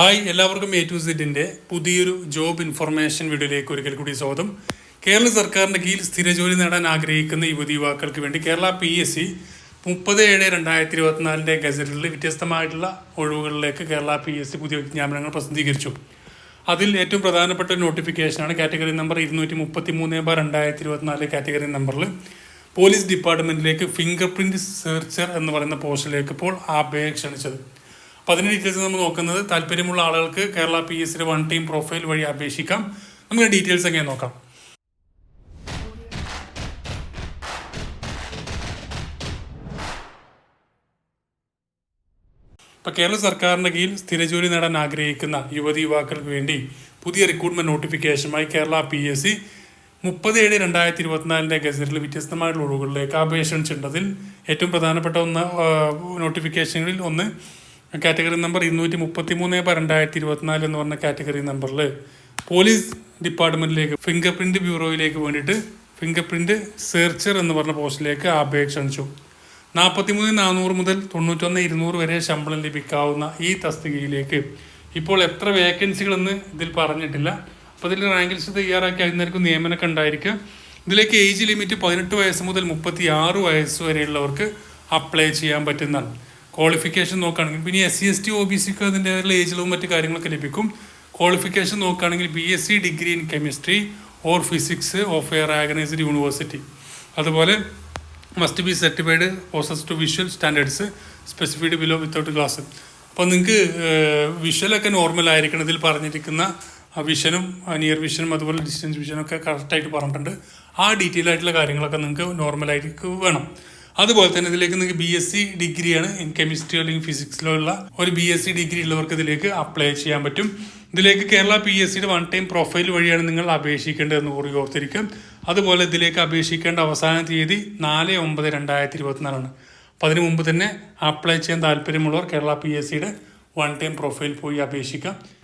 Hi എല്ലാവർക്കും A to സെറ്റിന്റെ പുതിയൊരു ജോബ് ഇൻഫർമേഷൻ വീഡിയോയിലേക്ക് ഒരിക്കൽ കൂടി സ്വാഗതം. കേരള സർക്കാരിന്റെ കീഴിൽ സ്ഥിര ജോലി നേടാൻ ആഗ്രഹിക്കുന്ന യുവതി യുവാക്കൾക്ക് വേണ്ടി കേരള പി എസ് സി മുപ്പത് ഏഴ് രണ്ടായിരത്തി ഇരുപത്തിനാലിന്റെ ഗസറ്റിൽ വ്യത്യസ്തമായിട്ടുള്ള ഒഴിവുകളിലേക്ക് കേരള പി എസ് സി പുതിയ വിജ്ഞാപനങ്ങൾ പ്രസിദ്ധീകരിച്ചു. അതിൽ ഏറ്റവും പ്രധാനപ്പെട്ട ഒരു നോട്ടിഫിക്കേഷനാണ് കാറ്റഗറി നമ്പർ ഇരുന്നൂറ്റി മുപ്പത്തി മൂന്ന് ബാർ രണ്ടായിരത്തി ഇരുപത്തിനാല് കാറ്റഗറി നമ്പറിൽ പോലീസ് ഡിപ്പാർട്ട്മെന്റിലേക്ക് ഫിംഗർ പ്രിന്റ് സെർച്ചർ എന്ന് പറയുന്ന പോസ്റ്റിലേക്ക് ഇപ്പോൾ അപേക്ഷ ക്ഷണിച്ചത്. അപ്പോൾ അതിന് ഡീറ്റെയിൽസ് നമ്മൾ നോക്കുന്നത്. താല്പര്യമുള്ള ആളുകൾക്ക് Kerala P S one time profile വഴി അപേക്ഷിക്കാം. നമുക്ക് ഡീറ്റെയിൽസ് എങ്ങനെ നോക്കാം. ഇപ്പോൾ കേരള സർക്കാരിന്റെ കീഴിൽ സ്ഥിരജോലി നേടാൻ ആഗ്രഹിക്കുന്ന യുവതി യുവാക്കൾക്ക് വേണ്ടി പുതിയ റിക്രൂട്ട്മെന്റ് നോട്ടിഫിക്കേഷനുമായി കേരള പി എസ് സി മുപ്പത് ഏഴ് രണ്ടായിരത്തി ഇരുപത്തിനാലിന്റെ ഗസറ്റിൽ വ്യത്യസ്തമായിട്ടുള്ള ഒഴിവുകളിലേക്ക് അപേക്ഷിച്ചിട്ടുണ്ടതിൽ ഏറ്റവും പ്രധാനപ്പെട്ട ഒന്ന് നോട്ടിഫിക്കേഷനുകളിൽ ഒന്ന് കാറ്റഗറി നമ്പർ ഇരുന്നൂറ്റി മുപ്പത്തി മൂന്ന് ബാർ രണ്ടായിരത്തി ഇരുപത്തിനാല് എന്ന് പറഞ്ഞ കാറ്റഗറി നമ്പറിൽ പോലീസ് ഡിപ്പാർട്ട്മെന്റിലേക്ക് ഫിംഗർ പ്രിന്റ് ബ്യൂറോയിലേക്ക് വേണ്ടിയിട്ട് ഫിംഗർ പ്രിന്റ് സെർച്ചർ എന്ന് പറഞ്ഞ പോസ്റ്റിലേക്ക് അപേക്ഷ ക്ഷണിച്ചു നാൽപ്പത്തിമൂന്ന് നാനൂറ് മുതൽ തൊണ്ണൂറ്റൊന്ന് ഇരുന്നൂറ് വരെ ശമ്പളം ലഭിക്കാവുന്ന ഈ തസ്തികയിലേക്ക് ഇപ്പോൾ എത്ര വേക്കൻസികളെന്ന് ഇതിൽ പറഞ്ഞിട്ടില്ല. അപ്പോൾ ഇതിൽ റാങ്ക് ലിസ്റ്റ് തയ്യാറാക്കി അതിനായിരിക്കും നിയമനമൊക്കെ ഉണ്ടായിരിക്കുക ഇതിലേക്ക് ഏജ് ലിമിറ്റ് പതിനെട്ട് വയസ്സ് മുതൽ മുപ്പത്തി ആറ് വയസ്സ് വരെയുള്ളവർക്ക് അപ്ലൈ ചെയ്യാൻ പറ്റുന്നതാണ്. ക്വാളിഫിക്കേഷൻ നോക്കുകയാണെങ്കിൽ പിന്നെ S C S T O B സിക്ക് അതിന്റെ ഏജിലും മറ്റു കാര്യങ്ങളൊക്കെ ലഭിക്കും. ക്വാളിഫിക്കേഷൻ നോക്കുകയാണെങ്കിൽ B S C degree in chemistry or physics of a recognised university അതുപോലെ must be certified possess to visual standards specified below without glass അപ്പോൾ നിങ്ങൾക്ക് വിഷ്വലൊക്കെ നോർമൽ ആയിരിക്കണം ഇതിൽ പറഞ്ഞിരിക്കുന്ന വിഷനും നിയർ വിഷനും അതുപോലെ ഡിസ്റ്റൻസ് വിഷനും ഒക്കെ കറക്റ്റായിട്ട് പറഞ്ഞിട്ടുണ്ട്. ആ ഡീറ്റെയിൽ ആയിട്ടുള്ള കാര്യങ്ങളൊക്കെ നിങ്ങൾക്ക് നോർമലായിട്ട് വേണം. അതുപോലെ തന്നെ ഇതിലേക്ക് നിങ്ങൾക്ക് ബി എസ് സി ഡിഗ്രിയാണ് കെമിസ്ട്രി അല്ലെങ്കിൽ ഫിസിക്സിലോ ഉള്ള ഒരു ബി എസ് സി ഡിഗ്രി ഉള്ളവർക്ക് ഇതിലേക്ക് അപ്ലൈ ചെയ്യാൻ പറ്റും. ഇതിലേക്ക് കേരള പി എസ് സിയുടെ വൺ ടൈം പ്രൊഫൈൽ വഴിയാണ് നിങ്ങൾ അപേക്ഷിക്കേണ്ടതെന്ന് കൂടി ഓർത്തിരിക്കും. അതുപോലെ ഇതിലേക്ക് അപേക്ഷിക്കേണ്ട അവസാന തീയതി നാല് ഒമ്പത് രണ്ടായിരത്തി ഇരുപത്തിനാലാണ് അപ്പം അതിന് മുമ്പ് തന്നെ അപ്ലൈ ചെയ്യാൻ താല്പര്യമുള്ളവർ കേരള പി എസ് സിയുടെ വൺ ടൈം പ്രൊഫൈൽ പോയി അപേക്ഷിക്കാം.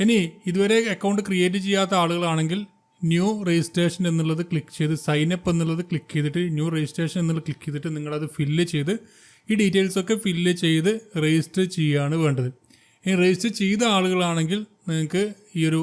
ഇനി ഇതുവരെ അക്കൗണ്ട് ക്രിയേറ്റ് ചെയ്യാത്ത ആളുകളാണെങ്കിൽ ന്യൂ രജിസ്ട്രേഷൻ എന്നുള്ളത് ക്ലിക്ക് ചെയ്ത് സൈൻ അപ്പ് എന്നുള്ളത് ക്ലിക്ക് ചെയ്തിട്ട് ന്യൂ രജിസ്ട്രേഷൻ എന്നുള്ളത് ക്ലിക്ക് ചെയ്തിട്ട് നിങ്ങളത് ഫില്ല് ചെയ്ത് ഈ ഡീറ്റെയിൽസ് ഒക്കെ ഫില്ല് ചെയ്ത് രജിസ്റ്റർ ചെയ്യുകയാണ് വേണ്ടത്. ഇനി രജിസ്റ്റർ ചെയ്ത ആളുകളാണെങ്കിൽ നിങ്ങൾക്ക് ഈ ഒരു